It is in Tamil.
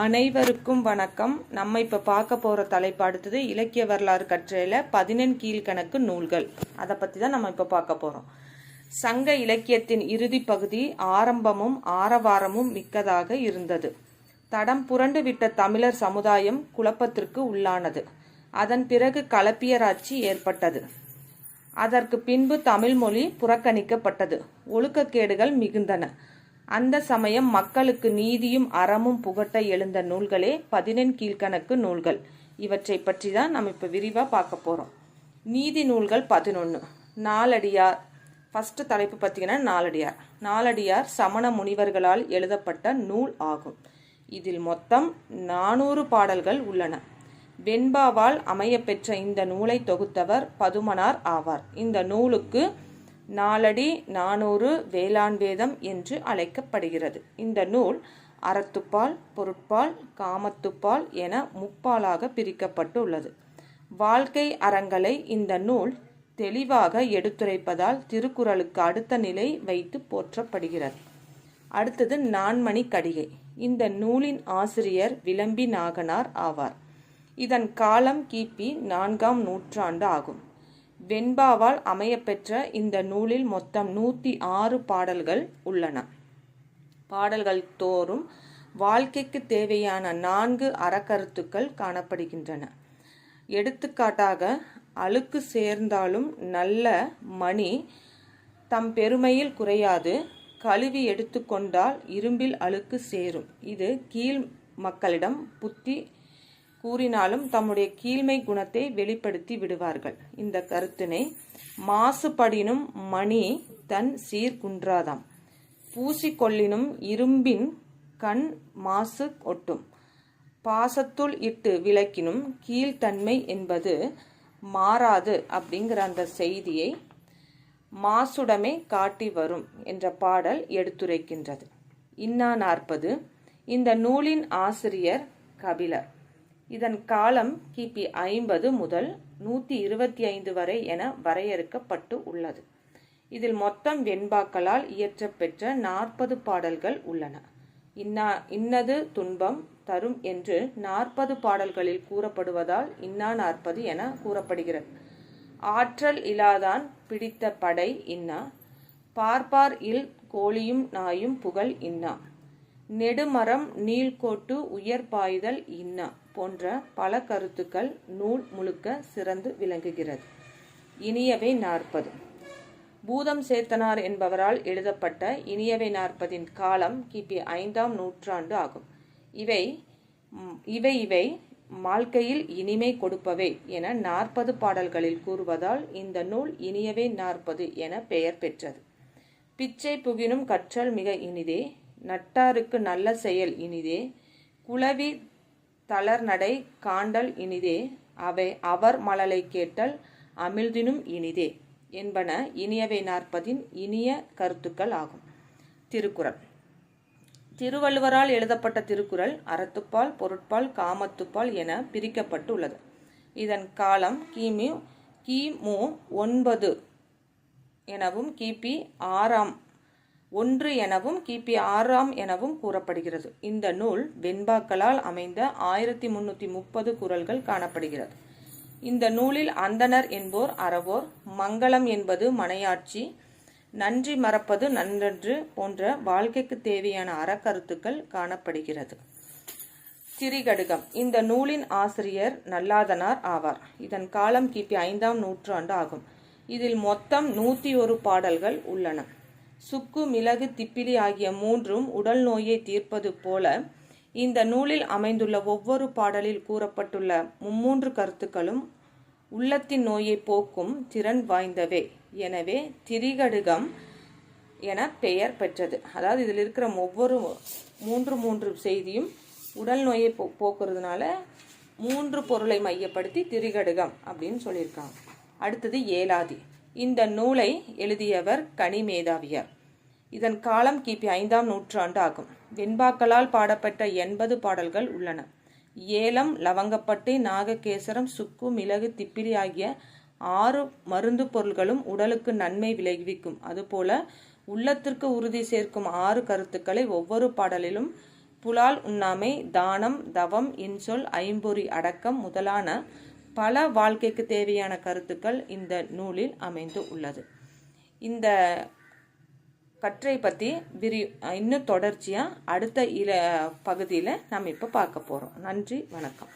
அனைவருக்கும் வணக்கம். நம்ம இப்போ பார்க்க போகிற தலைப்பு அடுத்தது இலக்கிய வரலாறு கற்றையில் பதினெண் கீழ்கணக்கு நூல்கள். அதை பற்றி தான் நம்ம இப்போ பார்க்க போகிறோம் சங்க இலக்கியத்தின் இறுதி பகுதி ஆரம்பமும் ஆரவாரமும் மிக்கதாக இருந்தது. தடம் புரண்டு விட்ட தமிழர் சமுதாயம் குழப்பத்திற்கு உள்ளானது. அதன் பிறகு கலப்பியராட்சி ஏற்பட்டது. அதற்கு பின்பு தமிழ் மொழி புறக்கணிக்கப்பட்டது. ஒழுக்கக்கேடுகள் மிகுந்தன. அந்த சமயம் மக்களுக்கு நீதியும் அறமும் புகட்ட எழுந்த நூல்களே பதினெண் கீழ்கணக்கு நூல்கள். இவற்றை பற்றி தான் நம்ம இப்போ விரிவாக பார்க்க போகிறோம் நீதி நூல்கள் பதினொன்று நாலடியார். ஃபஸ்ட்டு தலைப்பு பார்த்தீங்கன்னா நாலடியார். நாலடியார் சமண முனிவர்களால் எழுதப்பட்ட நூல் ஆகும். இதில் மொத்தம் நானூறு பாடல்கள் உள்ளன. வெண்பாவால் அமையப்பெற்ற இந்த நூலை தொகுத்தவர் பதுமனார் ஆவார். இந்த நூலுக்கு நாலடி நானூறு வேளாண் வேதம் என்று அழைக்கப்படுகிறது. இந்த நூல் அறத்துப்பால் பொருட்பால் காமத்துப்பால் என முப்பாலாக பிரிக்கப்பட்டுள்ளது. வாழ்க்கை அறங்களை இந்த நூல் தெளிவாக எடுத்துரைப்பதால் திருக்குறளுக்கு அடுத்த நிலை வைத்து போற்றப்படுகிறது. அடுத்தது நான்மணி கடிகை. இந்த நூலின் ஆசிரியர் விளம்பி நாகனார் ஆவார். இதன் காலம் கிபி நான்காம் நூற்றாண்டு ஆகும். வெண்பாவால் அமையப்பெற்ற இந்த நூலில் மொத்தம் நூற்றி ஆறு பாடல்கள் உள்ளன. பாடல்கள் தோறும் வாழ்க்கைக்கு தேவையான நான்கு அறக்கருத்துக்கள் காணப்படுகின்றன. எடுத்துக்காட்டாக அழுக்கு சேர்ந்தாலும் நல்ல மணி தம் பெருமையில் குறையாது கழுவி எடுத்துக்கொண்டால் இரும்பில் அழுக்கு சேரும். இது கீழ் மக்களிடம் புத்தி கூறினாலும் தம்முடைய கீழ்மை குணத்தை வெளிப்படுத்தி விடுவார்கள். இந்த கருத்தினை மாசுபடினும் மணி தன் சீர்குன்றாதாம் பூசிக்கொள்ளினும் இரும்பின் கண் மாசு ஒட்டும் பாசத்துள் இட்டு விளக்கினும் கீழ்த்தன்மை என்பது மாறாது அப்படிங்கிற அந்த செய்தியை மாசுடமே காட்டி வரும் என்ற பாடல் எடுத்துரைக்கின்றது. இன்னா நாற்பது. இந்த நூலின் ஆசிரியர் கபிலர். இதன் காலம் கிபி ஐம்பது முதல் நூற்றி இருபத்தி ஐந்து வரை என வரையறுக்கப்பட்டு உள்ளது. இதில் மொத்தம் வெண்பாக்களால் இயற்றப்பெற்ற நாற்பது பாடல்கள் உள்ளன. இன்னா இன்னது துன்பம் தரும் என்று நாற்பது பாடல்களில் கூறப்படுவதால் இன்னா நாற்பது என கூறப்படுகிறது. ஆற்றல் இலாதான் பிடித்த படை இன்னா பார்ப்பார் இல் கோழியும் நாயும் புகழ் இன்னா நெடுமரம் நீள்கோட்டு உயர் பாய்தல் இன்னா போன்ற பல கருத்துக்கள் நூல் முழுக்க சிறந்து விளங்குகிறது. இனியவை நாற்பது. பூதம் சேத்தனார் என்பவரால் எழுதப்பட்ட இனியவை நாற்பதின் காலம் கிபி ஐந்தாம் நூற்றாண்டு ஆகும். இவை இவை இவை வாழ்க்கையில் இனிமை கொடுப்பவை என நாற்பது பாடல்களில் கூறுவதால் இந்த நூல் இனியவை நாற்பது என பெயர் பெற்றது. பிச்சை புகினும் கற்றல் மிக இனிதே நட்டாருக்கு நல்ல செயல் இனிதே. குளவி தளர்நடை காண்டல் இனிதே. அவை அவர் மலலை கேட்டல் அமிழ்தினும் இனிதே என்பன இனியவை நாற்பதின் இனிய கருத்துக்கள் ஆகும். திருக்குறள். திருவள்ளுவரால் எழுதப்பட்ட திருக்குறள் அறத்துப்பால் பொருட்பால் காமத்துப்பால் என பிரிக்கப்பட்டுள்ளது. இதன் காலம் கிமு கிமு ஒன்பது எனவும் கிபி ஆறாம் ஒன்று எனவும் கிபி ஆறாம் எனவும் கூறப்படுகிறது. இந்த நூல் வெண்பாக்களால் அமைந்த ஆயிரத்தி முன்னூற்றி முப்பது குரல்கள் காணப்படுகிறது. இந்த நூலில் அந்தனர் என்போர் அறவோர் மங்களம் என்பது மனையாட்சி நன்றி மறப்பது நன்றன்று போன்ற வாழ்க்கைக்கு தேவையான அறக்கருத்துக்கள் காணப்படுகிறது. திரிகடுகம். இந்த நூலின் ஆசிரியர் நல்லாதனார் ஆவார். இதன் காலம் கிபி ஐந்தாம் நூற்றாண்டு ஆகும். இதில் மொத்தம் நூற்றி ஒரு பாடல்கள் உள்ளன. சுக்கு மிளகு திப்பிலி ஆகிய மூன்றும் உடல் நோயை தீர்ப்பது போல இந்த நூலில் அமைந்துள்ள ஒவ்வொரு பாடலில் கூறப்பட்டுள்ள மும்மூன்று கருத்துக்களும் உள்ளத்தின் நோயை போக்கும் திறன் வாய்ந்தவை. எனவே திரிகடுகம் என பெயர் பெற்றது. அதாவது இதில் இருக்கிற ஒவ்வொரு மூன்று மூன்று செய்தியும் உடல் நோயை போ போக்குறதுனால மூன்று பொருளை மையப்படுத்தி திரிகடுகம் அப்படின்னு சொல்லியிருக்காங்க. அடுத்தது ஏலாதி. இந்த நூலை எழுதியவர் கனிமேதாவியார். இதன் காலம் கிபி ஐந்தாம் நூற்றாண்டு ஆகும் வெண்பாக்களால் பாடப்பட்ட எண்பது பாடல்கள் உள்ளன. ஏலம் லவங்கப்பட்டை நாககேசரம் சுக்கு மிளகு திப்பிலி ஆகிய ஆறு மருந்து பொருள்களும் உடலுக்கு நன்மை விளைவிக்கும். அதுபோல உள்ளத்திற்கு உறுதி சேர்க்கும் ஆறு கருத்துக்களை ஒவ்வொரு பாடலிலும் புலால் உண்ணாமை தானம் தவம் இன்சொல் ஐம்பொறி அடக்கம் முதலான பல வாழ்க்கைக்கு தேவையான கருத்துக்கள் இந்த நூலில் அமைந்து உள்ளது. இந்த கற்றை பற்றி விரி இன்னும் தொடர்ச்சியாக அடுத்த இல பகுதியில் நம்ம இப்போ பார்க்க போகிறோம் நன்றி வணக்கம்.